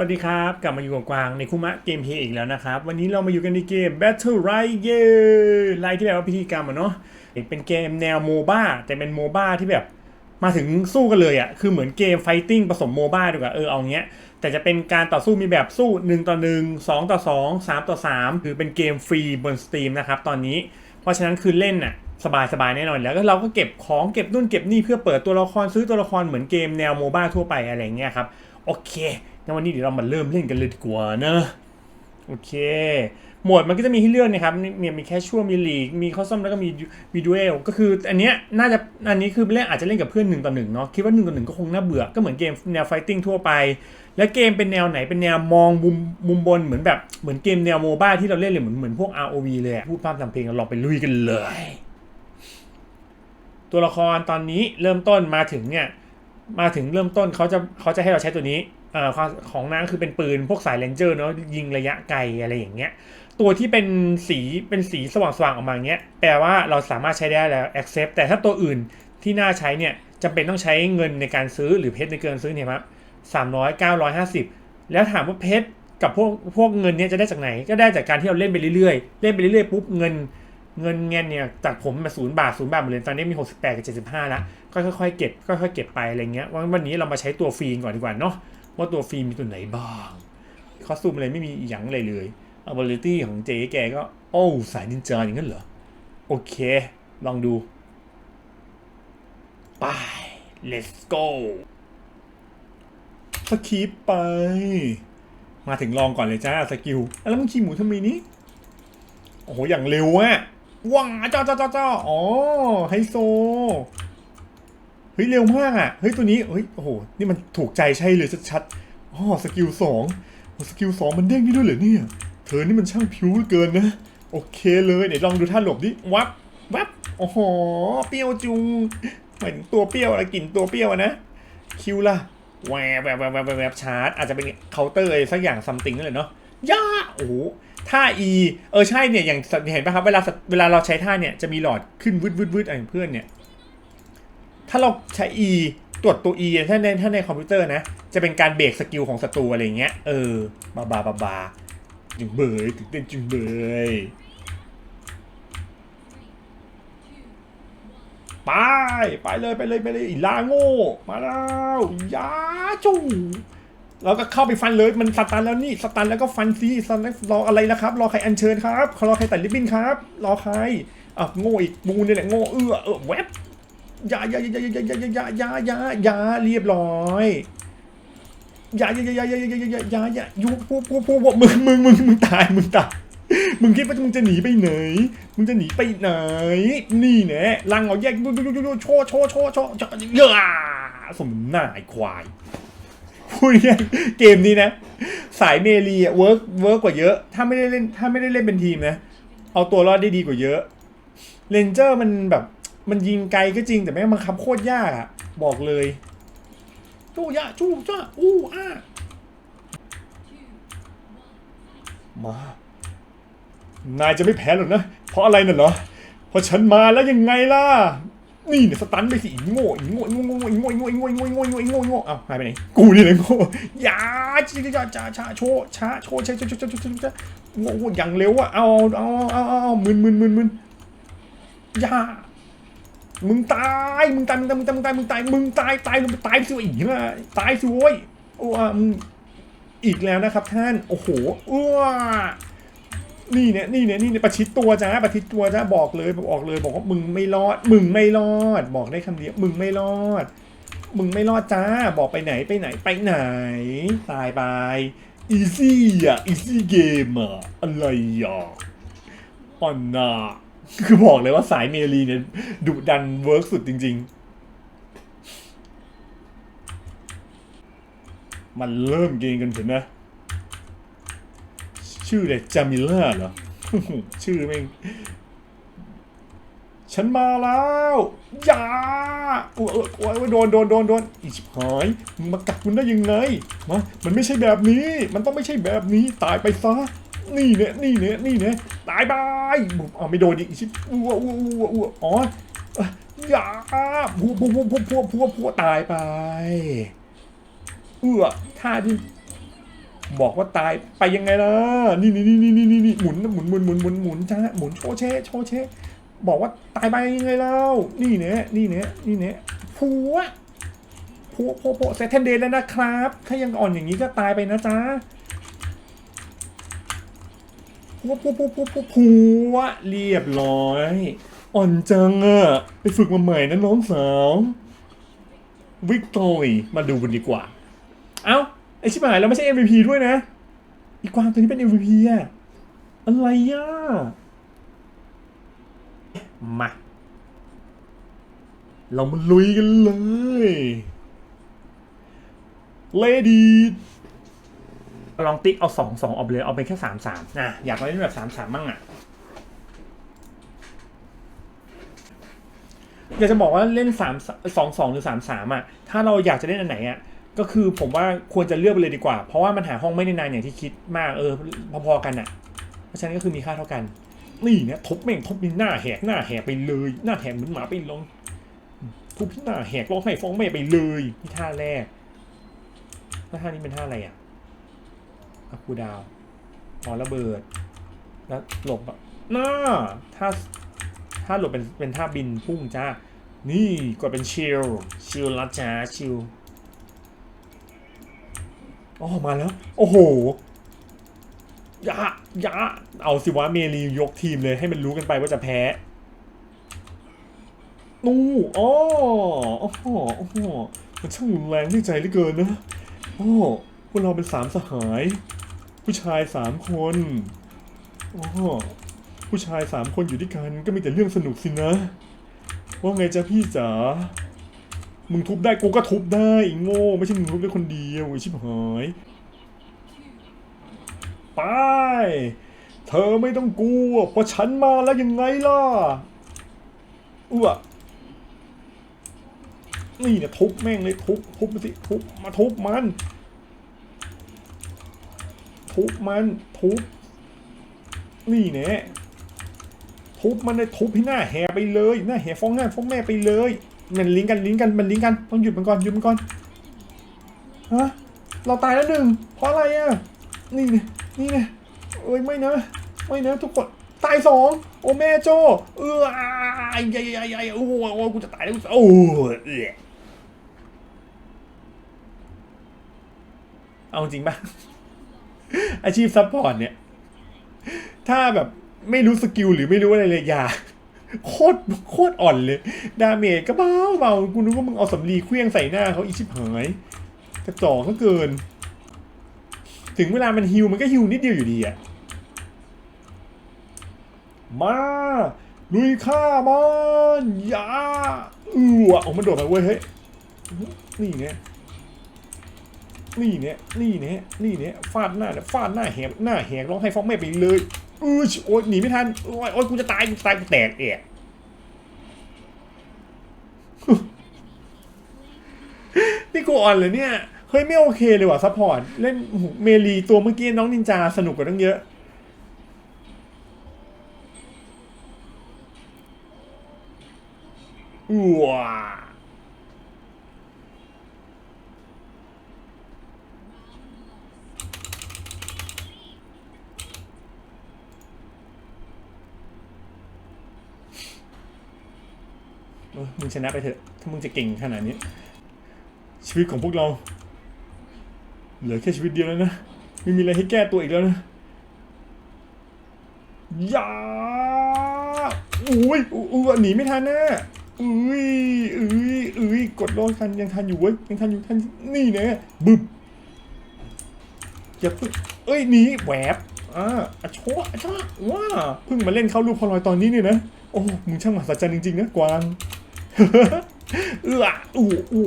วัสดีครับ กลับมาอยู่กับกวางในคุมะเกมเพลย์อีกแล้วนะครับ วันนี้เรามาอยู่กันในเกม Battle Royale เย้ไลที่แปลว่าพิธีกรรมอะเนาะเป็นเกมแนวโมบ้าแต่เป็นโมบ้าที่แบบมาถึงสู้กันเลยอะคือเหมือนเกมไฟติ้งผสมโมบ้าดีกว่าเออเอาเงี้ย แต่จะเป็นการต่อสู้มีแบบสู้ 1 ต่อ 1 2 ต่อ 2 3 ต่อ 3 คือเป็นเกมฟรีบนสตรีมนะครับตอนนี้ เพราะฉะนั้นคือเล่นน่ะสบายสบายแน่นอนแล้วก็เราก็เก็บของเก็บนู่นเก็บนี่เพื่อเปิดตัวละครซื้อตัวละครเหมือนเกมแนวโมบ้าทั่วไปอะไรเงี้ยครับโอเค งั้นวันนี้เดี๋ยวเรามาเริ่มเล่นกันเลยดีกว่านะโอเคโหมดมันก็จะมีให้เลือกนะครับมีมีแค่ช่วมีลีก มีคอสซอมแล้วก็มีมีดูเอลก็คืออันเนี้ยน่าจะอันนี้คือเล่นอาจจะเล่นกับเพื่อนหนึ่งต่อหนึ่งเนาะคิดว่าหนึ่งต่อหนึ่งก็คงน่าเบื่อก็เหมือนเกมแนวไฟติ้งทั่วไป และเกมเป็นแนวไหนเป็นแนวมองมุมมุมบนเหมือนแบบเหมือนเกมแนวโมบ้าที่เราเล่นเลยเหมือนเหมือนพวก ROV เลยพูดภาพทำเพลงเราลองไปลุยกันเลย ตัวละครตอนนี้เริ่มต้นมาถึงเนี่ยมาถึงเริ่มต้นเขาจะเขาจะให้เราใช้ตัวนี้เอ่อของนางคือเป็นปืนพวกสายเลนเจอร์เนาะยิงระยะไกลอะไรอย่างเงี้ย ตัวที่เป็นสีเป็นสีสว่างๆออกมาเงี้ยแปลว่าเราสามารถใช้ได้แล้ว accept แต่ถ้าตัวอื่นที่น่าใช้เนี่ยจำเป็นต้องใช้เงินในการซื้อหรือเพชรในการซื้อเนี่ยครับสามร้อยเก้าร้อยห้าสิบแล้วถามว่าเพชรกับพวกพวกเงินเนี่ยจะได้จากไหน ก็ได้จากการที่เราเล่นไปเรื่อยๆ เล่นไปเรื่อยๆปุ๊บเงินเงินเงินเนี่ยจากผมมาศูนย์บาทศูนย์บาทหมดเลยตอนนี้มี 68 กับ 75 แล้วก็ค่อยๆเก็บค่อยๆเก็บไปอะไรเงี้ยวันวันนี้เรามาใช้ตัวฟรีก่อนดีกว่าเนาะ ว่าตัวฟรีมีตัวไหนบ้างคอสตูมอะไรไม่มีอย่างเลยเลย ability ของเจ๊แกก็ โอ้ สายนินจาอย่างนั้นเหรอ โอเค ลองดู ไป let's go สคีปไป มาถึงลองก่อนเลยจ้าสกิล แล้วมึงขี่หมูทำไมนี้ โอ้โห อย่างเร็วอะว้าจ้าจ้าจ้าจ้าอ๋อไฮโซ เฮ้ยเร็วมากอะ เฮ้ยตัวนี้ เฮ้ยโอ้โห นี่มันถูกใจใช่เลยชัดๆอ๋อสกิลสองสกิลสองมันเด้งได้ด้วยเหรอเนี่ย เธอนี่มันช่างผิวเหลือเกินนะ โอเคเลยเดี๋ยวลองดูท่าหลบดิ วับ วับ โอ้โห เปรี้ยวจุง เหมายถึงตัวเปรี้ยวอะไรกลิ่นตัวเปรี้ยวนะ คิวล่ะแวบแวบแวบแวบแวบแวชาร์จอาจจะเป็นเคาน์เตอร์อะไรสักอย่างซัมติงนั่นแหละเนาะย่าโอ้ท่า E เออใช่เนี่ยอย่างเห็นป่ะครับเวลาเวลาเราใช้ท่าเนี่ยจะมีหลอดขึ้นวืดวืดวืดอะไรของเพื่อนเนี่ย ถ้าเราใช้ E ตรวจตัว E ถ้าในถ้าในคอมพิวเตอร์นะ จะเป็นการเบรกสกิลของศัตรูอะไรเงี้ย เออบาบาบาบาจึงเบยถึงเต้นจึงเบยไปไปเลยไปเลยไปเลยอีลาโง่มาแล้วยาจูเราก็เข้าไปฟันเลยมันสตันแล้วนี่สตันแล้วก็ฟันซีสตันรออะไรนะครับ รอใครอัญเชิญครับรอใครตัดริบบิ้นครับ รอใครอะโง่อีกมูนี่แหละโง่เอื้อเออแว็บ ยายายายายายายายายายาเรียบร้อยยายายายายายายายายายุบปุ๊บปุ๊บปุ๊บมึงมึงมึงมึงตายมึงตายมึงคิดว่ามึงจะหนีไปไหน มึงจะหนีไปไหน นี่แน่ลังเอาแยกดูดูดูดูโชว์โชว์โชว์โชว์เยอะสมหน้าไอ้ควายพูดง่ายเกมนี้นะ สายเมลีอะเวิร์กเวิร์กกว่าเยอะ ถ้าไม่ได้เล่นถ้าไม่ได้เล่นเป็นทีมนะ เอาตัวรอดได้ดีกว่าเยอะเรนเจอร์มันแบบ มันยิงไกลก็จริงแต่แม่งบังคับโคตรยากอะบอกเลยจู้ยะจู้จ้าอู้อ้ามา นายจะไม่แพ้หรอกนะ เพราะอะไรน่ะเหรอ เพราะฉันมาแล้วยังไงล่ะ นี่เนี่ยสตันไปสิอีโง่อีโง่อีโง่อีโง่อีโง่อีโง่อีโง่อีโง่อีโง่อีโง่อีโง่เอ้าหายไปไหน กูนี่แหละโง่ยาช้าช้าช้าช้าโชช้าโชช้าช้าช้าช้าช้าช้าโง่โง่อย่างเร็วอะเอาเอาเอาเอามึนมึนมึนมึนยา มึงตายมึงตายมึงตายมึงตายมึงตายมึงตายมึงตายตายลงไปตายสิวะอีกนะตายสิโว้ยโอ้มึงอีกแล้วนะครับท่านโอ้โหอ้วนี่เนี่ยนี่เนี่ยนี่เนี่ยประชิดตัวจ้าประชิดตัวจ้าบอกเลยบอกเลยบอกว่ามึงไม่รอด มึงไม่รอด บอกได้คำเดียวมึงไม่รอด มึงไม่รอดจ้า บอกไปไหนไปไหนไปไหน ตายไปอีซี่อะอีซี่เกมอะอะไรอะอ่อนน่ะ คือบอกเลยว่าสายเมลีเนี่ยดุดันเวิร์กสุดจริง ๆ มันเริ่มเกมกันเถอะนะ ชื่อเลยจามิล่าเหรอ ชื่อแม่งฉันมาแล้วอย่าโอ้ยโอ้ยโอ้ยโดนโดนโดนโดนอีชิบหายมึงมากัดคุณได้ยังไงมามันไม่ใช่แบบนี้ มันต้องไม่ใช่แบบนี้ ตายไปซะ นี่เนี่ยนี่เนี่ยนี่เนี่ยตายบายบุบเอาไม่โดนอีกอีชิบอ้วอ้วอ้วอ้วอ๋ออย่าพัวพัวพัวพัวพัวพัวพัวตายไปเอื้อท่าที่บอกว่าตายไปยังไงล่ะนี่นี่นี่นี่นี่นี่หมุนหมุนหมุนหมุนหมุนหมุนจ้าหมุนโชเชโชเชบอกว่าตายไปยังไงเล่านี่เนี่ยนี่เนี่ยนี่เนี่ยผัวผัวผัวผัวเซตเทนเดย์แล้วนะครับ ถ้ายังอ่อนอย่างนี้ก็ตายไปนะจ๊ะ ผัวผัวผัวผัวผัวผัวเรียบร้อย อ่อนจังอะไปฝึกมาใหม่นะน้องสาววิกตอรีมาดูกันดีกว่า เอ้า ไอชิบหายแล้วไม่ใช่ MVP ด้วยนะ อีกวางตัวนี้เป็น MVP อะอะไรอะ มา เรามาลุยกันเลย เลดี้ ลองติ๊กเอาสองสองออกเลยเอาไปแค่สามสามนะอยากเล่นแบบสามสามมั่งอะอยากจะบอกว่าเล่นสามสองสองหรือสามสามอะถ้าเราอยากจะเล่นอันไหนอะก็คือผมว่าควรจะเลือกไปเลยดีกว่า เพราะว่ามันหาห้องไม่ได้นานอย่างที่คิดมากเออพอๆกันอะ เพราะฉะนั้นก็คือมีค่าเท่ากันนี่เนี่ยทบแม่งทบมีหน้าแหกหน้าแหกไปเลยหน้าแหกเหมือนหมาไปลงทุบที่หน้าแหกร้องไห้ฟ้องแม่ไปเลยที่ท่าแรกแล้วท่านี้เป็นท่าอะไรอะ อะคูดาวหมอระเบิด แล้วหลบอะน่าถ้าถ้าหลบเป็นเป็นท่าบินพุ่งจ้า นี่กดเป็นชิลชิลละจ้าชิลอ๋อมาแล้ว โอ้โหยะยะเอาสิวะเมลียกทีมเลยให้มันรู้กันไปว่าจะแพ้นู่อ๋อโอ้โหโอ้โหมันช่างรุนแรงด้วยใจเหลือเกินนะ โอ้พวกเราเป็นสามสหาย ผู้ชายสามคนอ๋อผู้ชายสามคนอยู่ด้วยกันก็มีแต่เรื่องสนุกสินะ ว่าไงจ๊ะพี่จ๋า มึงทุบได้กูก็ทุบได้อีโง่ ไม่ใช่มึงทุบได้คนเดียวไอชิบหายไป เธอไม่ต้องกลัวเพราะฉันมาแล้วยังไงล่ะอ้วนี่เนี่ยทุบแม่งเลยทุบทุบมาสิทุบมาทุบมัน ทุบมันทุบนี่เนี่ยทุบมันเลยทุบให้หน้าแหไปเลยหน้าแหฟ้องหน้าฟ้องแม่ไปเลยมันลิงก์กันลิงก์กันมันลิงก์กันต้องหยุดมันก่อนหยุดมันก่อนฮะเราตายแล้วหนึ่งเพราะอะไรอะนี่เนี่ยนี่เนี่ยเอ้ยไม่นะไม่นะทุกคนตายสองโอแม่โจเอออ้ายใหญ่ใหญ่ใหญ่โอ้โหกูจะตายแล้วโอ้ยเอื้อเอาจริงปะ อาชีพซัพพอร์ตเนี่ย ถ้าแบบไม่รู้สกิลหรือไม่รู้อะไรเลยอย่าโคตรโคตรอ่อนเลย ดาเมจก็เบาเบากูนึกว่ามึงเอาสำลีเคลี้ยงใส่หน้าเขาอีชิบหายกระจอกก็เกิน ถึงเวลามันฮิวมันก็ฮิวนิดเดียวอยู่ดีอะมาลุยฆ่ามันยาอือว่ะเอามันโดดมาเว้ยเฮ้ยนี่เนี่ย นี่เนี่ยนี่เนี่ยนี่เนี่ยฟาดหน้าเนี่ยฟาดหน้าแหกหน้าแหกร้องให้ฟ้องแม่ไปเลยเออโอ๊ยหนีไม่ทันโอ๊ยโอ๊ยกูจะตายกูตายกูแตกเอะนี่กูอ่อนเลยเนี่ยเฮ้ยไม่โอเคเลยว่ะซัพพอร์ตเล่นเมลีตัวเมื่อกี้น้องนินจาสนุกกว่าตั้งเยอะว้ มึงชนะไปเถอะ ถ้ามึงจะเก่งขนาดนี้ ชีวิตของพวกเรา เหลือแค่ชีวิตเดียวแล้วนะ ไม่มีอะไรให้แก้ตัวอีกแล้วนะอย่าอุ้ยอุ้ยหนีไม่ทันนะอุ้ยอุ้ยอุ้ยกดรอทันยังทันอยู่เว้ยยังทันอยู่ทันนี่นะบึบอย่าเพิ่งเอ้ยหนีแหวบอ่าอะโชะอะชะว้าเพิ่งมาเล่นเข้ารูปพอลอยตอนนี้เนี่ยนะ โอ้มึงช่างมหัศจรรย์จริงๆนะกวาง เอออู้อู้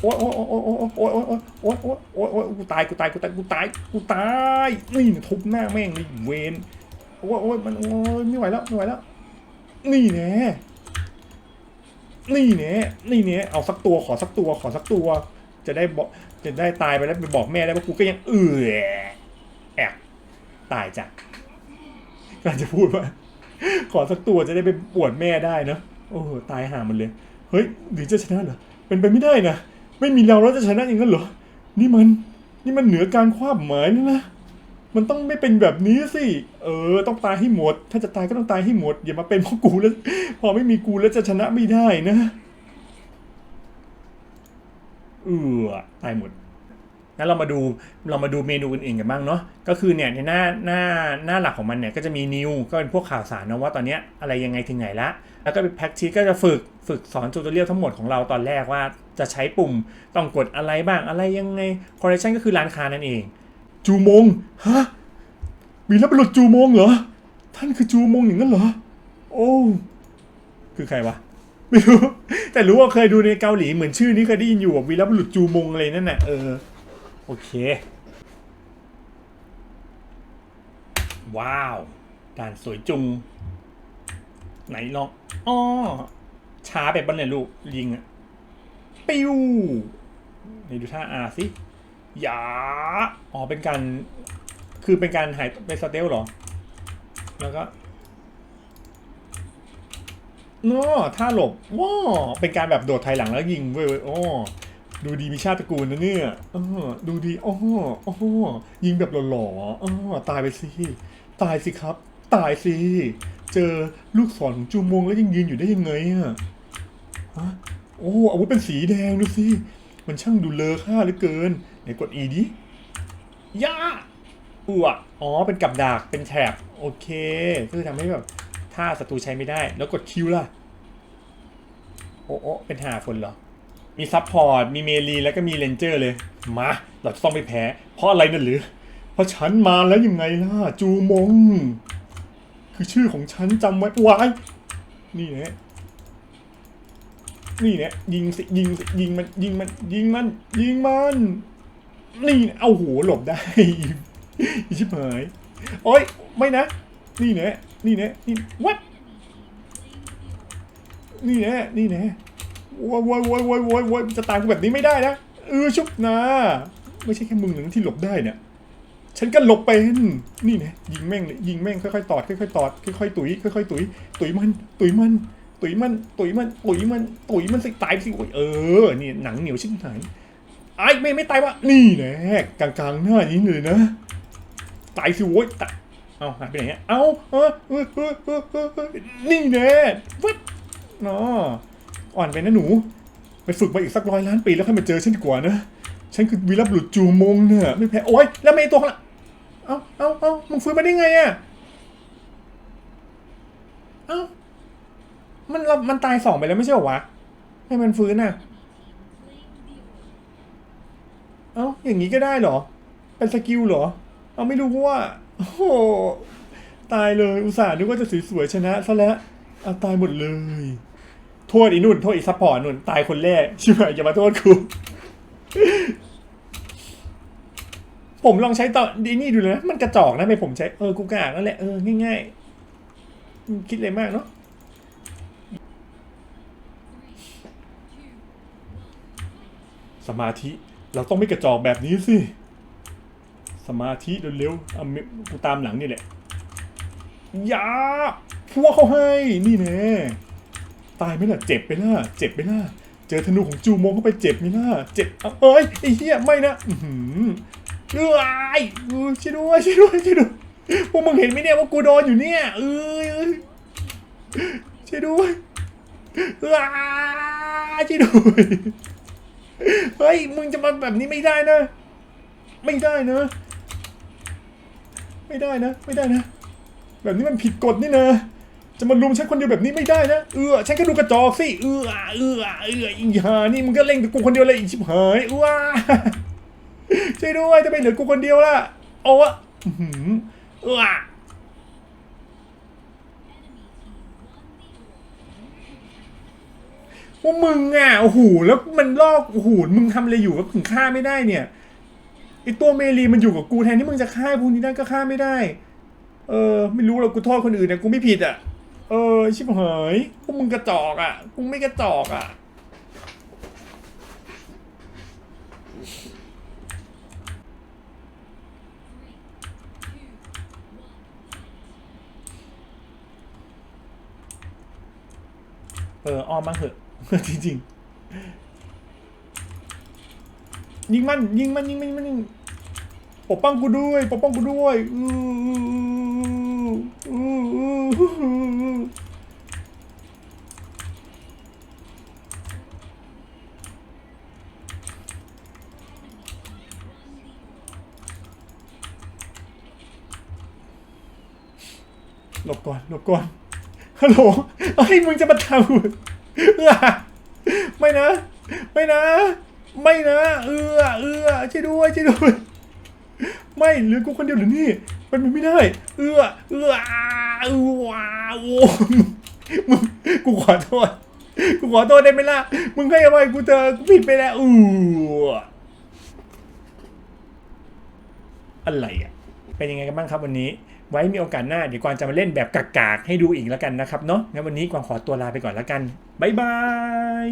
โอ้ยโอ้ยโอ้ยโอ้ยโอ้ยโอ้ยโอ้ยโอ้ยโอ้ยโอ้ยกูตายกูตายกูตายกูตายกูตายนี่ทุบหน้าแม่งเลยเวนโอ้ยโอ้ยมันโอ้ยไม่ไหวแล้วไม่ไหวแล้ว นี่แน่นี่แน่นี่แน่เอาสักตัวขอสักตัวขอสักตัว จะได้บอกจะได้ตายไปแล้วไปบอกแม่ได้ว่ากูก็ยังเออแอบตายจ้ะกำลังจะพูดว่าขอสักตัวจะได้ไปปวดแม่ได้เนอะ โอ้โหตายห่ามันเลย เฮ้ยหรือจะชนะเหรอ เป็นไปไม่ได้นะ ไม่มีเราแล้วจะชนะอย่างนั้นเหรอ นี่มัน นี่มันเหนือการคว้าหมายนะนะ มันต้องไม่เป็นแบบนี้สิ เออ ต้องตายให้หมด ถ้าจะตายก็ต้องตายให้หมด อย่ามาเป็นเพราะกูแล้ว พอไม่มีกูแล้วจะชนะไม่ได้นะ เออตายหมด งั้นเรามาดูเรามาดูเมนูอื่นๆกันบ้างเนาะก็คือเนี่ยในหน้าหน้าหน้าหลักของมันเนี่ยก็จะมีนิวก็เป็นพวกข่าวสารนะว่าตอนนี้อะไรยังไงถึงไหนละ แล้วก็เป็นแพ็กชีก็จะฝึกฝึกสอนจูตเรียลทั้งหมดของเราตอนแรกว่าจะใช้ปุ่มต้องกดอะไรบ้างอะไรยังไงคอร์เรชันก็คือร้านค้านั่นเอง จูมงฮะมีรับบุรุษจูมงเหรอ ท่านคือจูมงอย่างนั้นเหรอ โอ้คือใครวะไม่รู้แต่รู้ว่าเคยดูในเกาหลีเหมือนชื่อนี้เคยได้ยินอยู่วีรบุรุษจูมงอะไรนั่นน่ะเออ โอเค ว้าวด่านสวยจุง ไหนลองอ้อช้าไปบ้านเนี่ยลูก ยิงอะปิ้วไหนดูท่าอาสิอย่าอ๋อ เป็นการ คือเป็นการหายเป็นสเตลหรอ แล้วก็น้อท่าหลบว้าเป็นการแบบโดดถอยหลังแล้วยิงเว้ยเว้ยอ้อ ดูดีมีชาติตระกูลนะเนี่ยออดูดีอ้ออ้อยิงแบบหล่อๆอ้อตายไปสิ ตายสิครับ ตายสิ เจอลูกศรของจูมงแล้วยังยืนอยู่ได้ยังไงอะฮะโอ้อาวุธเป็นสีแดงดูสิ มันช่างดูเลอค่าเหลือเกินไหนกด E ดิย่าอ้วอ๋อ เป็นกับดัก เป็นแถบ โอเค ก็คือทำให้แบบถ้าศัตรูใช้ไม่ได้ แล้วกดคิวล่ะ โอ้โอเป็นหาคนเหรอ มีซับพอร์ต มีเมลีแล้วก็มีเลนเจอร์เลย มา เราจะต้องไม่แพ้ เพราะอะไรนั่นหรือ เพราะฉันมาแล้วยังไงล่ะ จูมง คือชื่อของฉันจำไว้ไว้นี่แหละนี่แหละยิงสิยิงสิยิงมันยิงมันยิงมันยิงมัน นี่นะเอาหัวหลบได้ชิบหายโอ๊ยไม่นะ นี่แนะนี่แนะนี่วัดนี่แนะนี่แนะ โว้ยโว้ยโว้ยโว้ยโว้ยโว้ยจะตามกูแบบนี้ไม่ได้นะเออชุบนะไม่ใช่แค่มึงหนึ่งที่หลบได้เนี่ย ฉันก็หลบเป็นนี่นะยิงแม่งเลยยิงแม่งค่อยๆตอดค่อยๆตอดค่อยๆตุ๋ยค่อยๆตุ๋ยตุ๋ยมันตุ๋ยมันตุ๋ยมันตุ๋ยมันตุ๋ยมันตุ๋ยมันสิตายสิโอ้ยเออนี่หนังเหนียวชิบหายไอ้ไม่ไม่ตายวะนี่แน่กลางๆหน้านี้เลยนะตายสิโว้ยตายเอาหายไปไหนเอาเออเออเออเออเนี่แน่วัดเนาะ อ่อนไปนะหนู ไปฝึกมาอีกสักร้อยล้านปีแล้วค่อยมาเจอฉันดีกว่านะฉันคือวีรบุรุษจูมงเนี่ยไม่แพ้โอ๊ยแล้วไม่ตัวลังเอ้าเอ้าเอ้ามึงฟื้นมาได้ไงอะเอ้ามันเรามันตายสองไปแล้วไม่ใช่หรอวะให้มันฟื้นอะเอ้าอย่างนี้ก็ได้เหรอ เป็นสกิลเหรอ เอาไม่รู้ว่าโอ้โหตายเลยอุตส่าห์นึกว่าจะสวยๆชนะซะแล้วเอาตายหมดเลย ทษอีนุ่นโทษอีซัพพอร์ตนุ่นตายคนแรกชิบหายอย่ามาโทษกูผมลองใช้ต่อดีนี่ดูเลยนะมันกระจอกนะไม่ผมใช้เออกูกากนั่นแหละเออง่ายๆคิดอะไรมากเนาะสมาธิเราต้องไม่กระจอกแบบนี้สิ สมาธิเร็วๆเอากูตามหลังนี่แหละยาพัวเขาให้นี่แน่ ตายไหมล่ะ เจ็บไปล่ะ เจ็บไปล่ะ เจอธนูของจูมงเข้าไปเจ็บไหมล่ะ เจ็บเอ้ยไอ้เหี้ยไม่นะอืออเอ้ยเออช่วยด้วยช่วยด้วยช่วยด้วยพวกมึงเห็นไหมเนี่ยว่ากูโดนอยู่เนี่ยเอ้ยเอ้ยช่วยด้วยเอ้ยช่วยด้วยเฮ้ยมึงจะมาแบบนี้ไม่ได้นะ ไม่ได้นะ ไม่ได้นะ ไม่ได้นะ แบบนี้มันผิดกฎนี่นะ จะมาลุมฉันคนเดียวแบบนี้ไม่ได้นะ เออฉันก็ดูกระจอกสิ เออเออเอออีหานี่มึงก็เล่งแต่กูคนเดียวเลยอีชิบหายเออช่วยด้วยจะไปเหลือกูคนเดียวล่ะ โอ้อะอื้อหือเออว่ามึงอะโอ้โหแล้วมันลอกโอ้โหมึงทำอะไรอยู่ก็ถึงฆ่าไม่ได้เนี่ยไอตัวเมลีมันอยู่กับกูแทนที่มึงจะฆ่าพวกนี้ได้ก็ฆ่าไม่ได้ เออ ไม่รู้หรอกกูโทษคนอื่นนะกูไม่ผิดอะ เออชิบหายพวกมึงกระจอกอะกูไม่กระจอกอะเออออมมาเถอะจริงๆยิงมันยิงมันยิงมันยิงมันยิงปกป้องกูด้วยปกป้องกูด้วยอือ หลบก่อนหลบก่อนฮัลโหลเฮ้มึงจะมาทำกูเออไม่นะ ไม่นะ ไม่นะ เออเออช่วยด้วยช่วยด้วย ไม่เหลือกูคนเดียวหรือนี่ มันเป็นไม่ได้ เอื้อเอื้อเอื้อว้าวโอ้มึงกูขอโทษ กูขอโทษได้ไหมล่ะ มึงให้อภัยกูเถอะกูผิดไปแล้วอู้อะไรอะ เป็นยังไงกันบ้างครับวันนี้ ไว้มีโอกาสหน้าเดี๋ยวกวางจะมาเล่นแบบกากๆให้ดูอีกแล้วกันนะครับเนาะ งั้นวันนี้กวางขอตัวลาไปก่อนแล้วกัน บ๊ายบาย